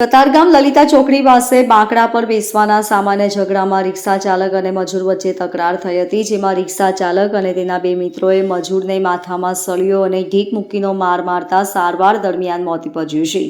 કતારગામ લલિતા ચોકડી પાસે બાંકડા પર બેસવાના સામાન્ય ઝઘડામાં રિક્ષા ચાલક અને મજૂર વચ્ચે તકરાર થઈ હતી, જેમાં રિક્ષા ચાલક અને તેના બે મિત્રોએ મજૂરને માથામાં સળિયો અને ઢીક મૂકીનો માર મારતા સારવાર દરમિયાન મોત નીપજ્યું છે.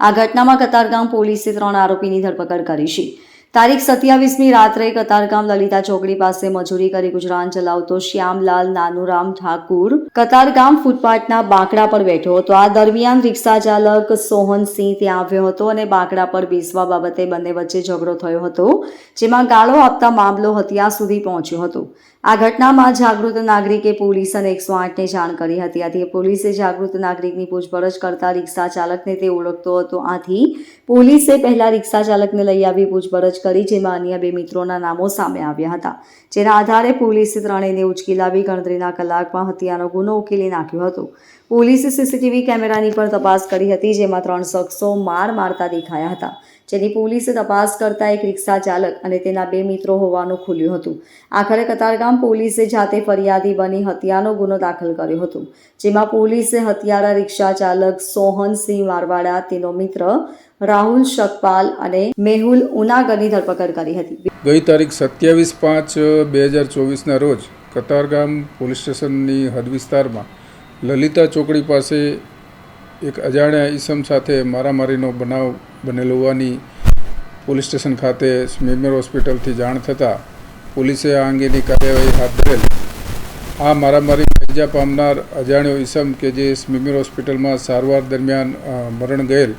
આ ઘટનામાં કતારગામ પોલીસે ત્રણ આરોપીની ધરપકડ કરી છે. તારીખ સત્યાવીસમી રાત્રે કતારગામ લલિતા ચોકડી પાસે મજૂરી કરી ગુજરાન ચલાવતો શ્યામલાલ નાનુરામ ઠાકુર કતારગામ ફૂટપાથના બાંકડા પર બેઠો હતો. આ દરમિયાન રિક્ષા ચાલક સોહનસિંહ ત્યાં આવ્યો હતો અને બાંકડા પર બેસવા બાબતે બંને વચ્ચે ઝઘડો થયો હતો, જેમાં ગાળો આપતા મામલો હત્યા સુધી પહોંચ્યો હતો. આ ઘટનામાં જાગૃત નાગરિકે પોલીસ અને એકસો આઠને જાણ કરી હતી. આથી પોલીસે જાગૃત નાગરિકની પૂછપરછ કરતા રિક્ષા ચાલકને તે ઓળખતો હતો. આથી પોલીસે પહેલા રિક્ષા ચાલકને લઈ આવી પૂછપરછ કરી જેમાં અન્ય બે મિત્રોના નામો સામે આવ્યા હતા, જેના આધારે પોલીસે ત્રણેયને ઉચકી લાવી ગણતરીના કલાકમાં હત્યાનો ગુનો ઉકેલી નાખ્યો હતો. પોલીસે સીસીટીવી કેમેરાની પણ તપાસ કરી હતી, જેમાં ત્રણ શખ્સો માર મારતા દેખાયા હતા, જેની પોલીસે તપાસ કરતા એક રિક્ષા ચાલક અને તેના બે મિત્રો હોવાનું ખુલ્યું હતું. આખરે કતારગામ પોલીસે જાતે ફરિયાદી બની હત્યાનો ગુનો દાખલ કર્યો હતો, જેમાં પોલીસે હત્યારા રિક્ષા ચાલક સોહનસિંહ મારવાડા તેનો મિત્ર રાહુલ શકપાલ અને મેહુલ ઉનાગરની ધરપકડ કરી હતી. ગઈ તારીખ સત્યાવીસ પાંચ, બે હજાર ચોવીસના રોજ કતારગામ પોલીસ સ્ટેશનની હદ વિસ્તારમાં લલિતા ચોકડી પાસે એક અજાણ્યા ઈસમ સાથે મારામારીનો બનાવ બનેલો હોવાની પોલીસ સ્ટેશન ખાતે સ્મીમેર હોસ્પિટલથી જાણ થતાં પોલીસે આ અંગેની કાર્યવાહી હાથ ધરેલ. આ મારામારીમાં ઈજા પામનાર અજાણ્યો ઈસમ કે જે સ્મીમેર હોસ્પિટલમાં સારવાર દરમિયાન મરણ ગયેલ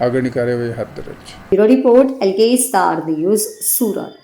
આગળની કાર્યવાહી હાથ ધરેલ છે. Bureau report LK star news Surat.